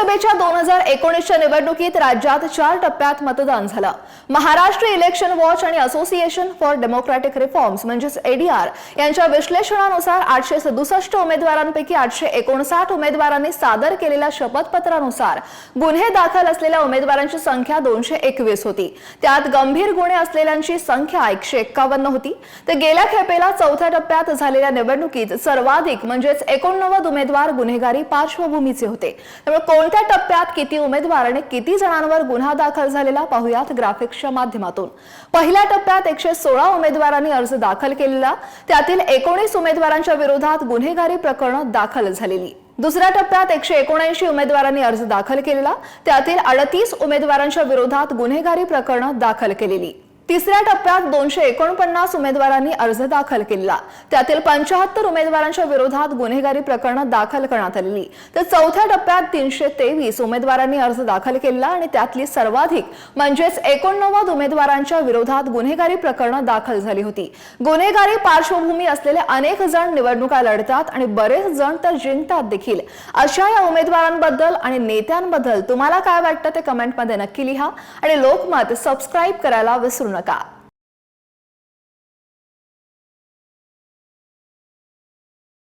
लोकसभेच्या दोन हजार एकोणीसच्या निवडणुकीत राज्यात चार टप्प्यात मतदान झालं. महाराष्ट्र इलेक्शन वॉच आणि असोसिएशन फॉर डेमोक्रॅटिक रिफॉर्म्स म्हणजेच एडीआर यांच्या विश्लेषणानुसार आठशे सदुसष्ट उमेदवारांपैकी आठशे एकोणसाठ उमेदवारांनी सादर केलेल्या शपथपत्रानुसार गुन्हे दाखल असलेल्या उमेदवारांची संख्या दोनशे एकवीस होती. त्यात गंभीर गुन्हे असलेल्यांची संख्या एकशे एक्कावन्न होती. तर गेल्या खेपेला चौथ्या टप्प्यात झालेल्या निवडणुकीत सर्वाधिक म्हणजेच एकोणनव्वद उमेदवार गुन्हेगारी पार्श्वभूमीचे होते. त्यामुळे कोण कोणत्या टप्प्यात किती उमेदवार आणि किती जणांवर गुन्हा दाखल झालेला पाहुयात ग्राफिक्सच्या माध्यमातून. पहिल्या टप्प्यात एकशे सोळा उमेदवारांनी अर्ज दाखल केलेला त्यातील एकोणीस उमेदवारांच्या विरोधात गुन्हेगारी प्रकरणं दाखल झालेली. दुसऱ्या टप्प्यात एकशे एकोणऐंशी उमेदवारांनी अर्ज दाखल केलेला त्यातील अडतीस उमेदवारांच्या विरोधात गुन्हेगारी प्रकरणं दाखल केलेली. तिसऱ्या टप्प्यात दोनशे एकोणपन्नास उमेदवारांनी अर्ज दाखल केला. त्यातील पंचाहत्तर उमेदवारांच्या विरोधात गुन्हेगारी प्रकरणं दाखल करण्यात आलेली. तर चौथ्या टप्प्यात तीनशे तेवीस उमेदवारांनी अर्ज दाखल केला आणि त्यातली सर्वाधिक म्हणजेच एकोणनव्वद उमेदवारांच्या विरोधात गुन्हेगारी प्रकरणं दाखल झाली होती. गुन्हेगारी पार्श्वभूमी असलेले अनेक जण निवडणुका लढतात आणि बरेच जण तर जिंकतात देखील. अशा या उमेदवारांबद्दल आणि नेत्यांबद्दल तुम्हाला काय वाटतं ते कमेंटमध्ये नक्की लिहा आणि लोकमत सबस्क्राईब करायला विसरू नका. 么搞？